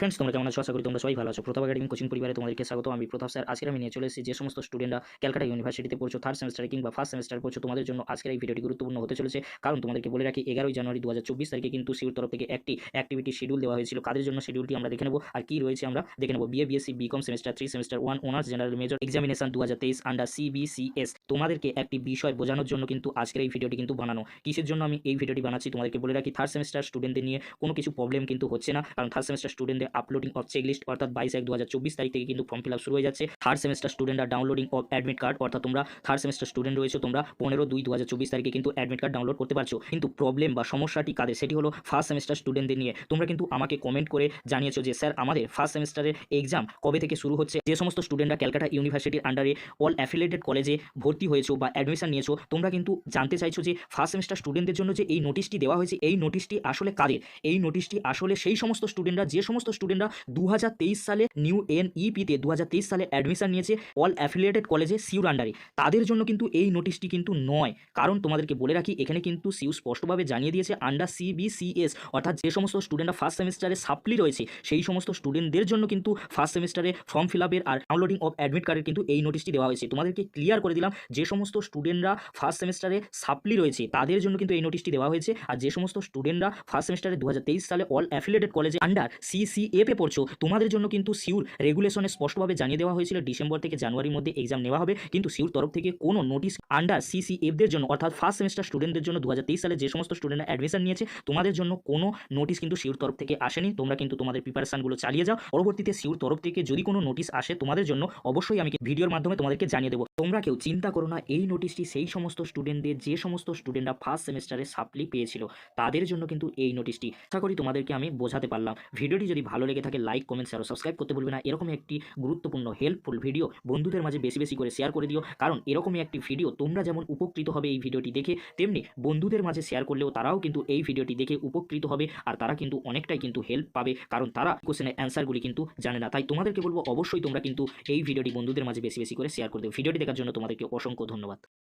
Friends তোমরা কেমন আছো? আশা করি তোমরা সবাই ভালো আছো। প্রতাপ একাডেমি কোচিং পরিবারে তোমাদেরকে স্বাগত। আমি প্রতাপ স্যার। আজকে আমি নিয়ে চলে এসেছি যে সমস্ত স্টুডেন্টরা ক্যালকাটা ইউনিভার্সিটিতে পড়ছো থার্ড সেমিস্টারে কিংবা ফার্স্ট সেমিস্টারে পড়ছো, তোমাদের জন্য আজকের এই ভিডিওটি গুরুত্বপূর্ণ হতে চলেছে। কারণ তোমাদেরকে বলে রাখি, এগারোই জানুয়ারি দু হাজার চব্বিশ তারিখে কিন্তু সিউর তরফ থেকে একটি অ্যাক্টিভিটি শিডিউল দেওয়া হয়েছিল। কাদের জন্য শিডিউলটি আমরা দেখে নেব আর কি রয়েছে আমরা দেখে নেব। BA BSc BCom semester three semester one honours general major examination দু হাজার তেইশ আন্ডার সিবিসিএস তোমাদেরকে একটি বিষয় বোঝানোর জন্য কিন্তু আজকের এই ভিডিওটি কিন্তু বানানো। কিসের জন্য আমি এই ভিডিওটি বানাচ্ছি? তোমাদেরকে বলে রাখি থার্ড সেমিস্টার স্টুডেন্টদের নিয়ে কোনো কিছু প্রবলেম কিন্তু হচ্ছে না। কারণ থার্ড সেমিস্টার স্টুডেন্টদের আপলোডিং অফ চেকলিস্ট অর্থাৎ বাইশ এক দু তারিখ থেকে কিন্তু ফর্ম ফিল আপ শুরু হয়ে যাচ্ছে। থার্ড সেমিস্টার স্টুডেন্টরা ডাউনলোডিং অফ অ্যাডমিট কার্ড অর্থাৎ তোমরা থার্ড সেমিস্টার স্টুডেন্ট রয়েছে, তোমরা পনেরো দুই দু তারিখে কিন্তু অ্যাডমিট কার্ড ডাউনলোড করতে পারছ। কিন্তু প্রবলেম বা সমস্যাটি কাদের? সেটি হলো ফার্স্ট সেমিস্টার স্টুডেন্টদের নিয়ে। তোমরা কিন্তু আমাকে কমেন্ট করে জানিয়েছো যে, স্যার, আমাদের ফার্স্ট সেমিস্টারের এক্সাম কবে থেকে শুরু হচ্ছে? যে সমস্ত স্টুডেন্টরা ক্যালকাটা ইউনিভার্সিটির আন্ডারে অল অ্যাফিলেটেড কলেজে ভর্তি হয়েছো বা অ্যাডমিশন নিয়েছো, তোমরা কিন্তু জানতে চাইছো যে ফার্স্ট সেমিস্টার স্টুডেন্টদের জন্য যে এই নোটিশটি দেওয়া হয়েছে, এই নোটিশটি আসলে কাদের? এই নোটিশটি আসলে সেই সমস্ত স্টুডেন্টরা যে সমস্ত স্টুডেন্টরা দু হাজার তেইশ সালে নিউ এনইপিতে দু সালে অ্যাডমিশন নিয়েছে অল অ্যাফিলিয়েটেড কলেজে সিউর আন্ডারে তাদের জন্য কিন্তু এই নোটিশটি কিন্তু নয়। কারণ তোমাদেরকে বলে রাখি, এখানে কিন্তু সিউ স্পষ্টভাবে জানিয়ে দিয়েছে আন্ডার সিবিসিএস অর্থাৎ যে সমস্ত স্টুডেন্টরা ফার্স্ট সেমিস্টারে সাপ্লি রয়েছে, সেই সমস্ত স্টুডেন্টদের জন্য কিন্তু ফার্স্ট সেমিস্টারে ফর্ম ফিল আপের আর ডাউনলোডিং অফ অ্যাডমিট কার্ডের কিন্তু এই নোটিশটি দেওয়া হয়েছে। তোমাদেরকে ক্লিয়ার করে দিলাম, যে সমস্ত স্টুডেন্টরা ফার্স্ট সেমিস্টারে সাপ্লি রয়েছে, তাদের জন্য কিন্তু এই নোটিশটি দেওয়া হয়েছে। আর যে সমস্ত স্টুডেন্টরা ফার্স্ট সেমিস্টারে দু হাজার তেইশ সালে অল অ্যাফিলিয়েটেড কলেজে আন্ডার সিসিএফে পড়ছো? তোমাদের জন্য কিন্তু সিউর রেগুলেশনে স্পষ্টভাবে জানিয়ে দেওয়া হয়েছিল, ডিসেম্বর থেকে জানুয়ারির মধ্যে এক্সাম নেওয়া হবে। কিন্তু সিউর তরফ থেকে কোনো নোটিশ আন্ডার সিসিএফদের জন্য, অর্থাৎ ফার্স্ট সেমিস্টার স্টুডেন্টদের জন্য দু হাজার তেইশ সালে যে সমস্ত স্টুডেন্টরা অ্যাডমিশন নিয়েছে, তোমাদের জন্য কোনো নোটিশ কিন্তু সিউর তরফ থেকে আসেনি। তোমরা কিন্তু তোমাদের প্রিপারেশনগুলো চালিয়ে যাও। পরবর্তীতে সিউর তরফ থেকে যদি কোনো নোটিশ আসে তোমাদের জন্য, অবশ্যই আমি ভিডিওর মাধ্যমে তোমাদেরকে জানিয়ে দেবো। তোমরা কেউ চিন্তা করো না, এই নোটিশটি সেই সমস্ত স্টুডেন্টদের যে সমস্ত স্টুডেন্টরা ফার্স্ট সেমিস্টারে সাপ্লি পেয়েছিল, তাদের জন্য কিন্তু এই নোটিশটি আশা করি তোমাদেরকে আমি বোঝাতে পারলাম। ভিডিওটি যদি ভালো লেগে থাকে লাইক কমেন্ট শেয়ার সাবস্ক্রাইব করতে ভুলবে না। এরকম একটি গুরুত্বপূর্ণ হেল্পফুল ভিডিও বন্ধুদের মাঝে বেশি বেশি করে শেয়ার করে দিও। কারণ এরকমই একটি ভিডিও তোমরা যেমন উপকৃত হবে এই ভিডিওটি দেখে, তেমনি বন্ধুদের মাঝে শেয়ার করলেও তারাও কিন্তু এই ভিডিওটি দেখে উপকৃত হবে আর তারা কিন্তু অনেকটাই কিন্তু হেল্প পাবে, কারণ তারা কোশ্চেনের অ্যান্সারগুলি কিন্তু জানে না। তাই তোমাদেরকে বলব, অবশ্যই তোমরা কিন্তু এই ভিডিওটি বন্ধুদের মাঝে বেশি বেশি করে শেয়ার করে দেবে ভিডিওটি দেখার জন্য তোমাদেরকে অসংখ্য ধন্যবাদ।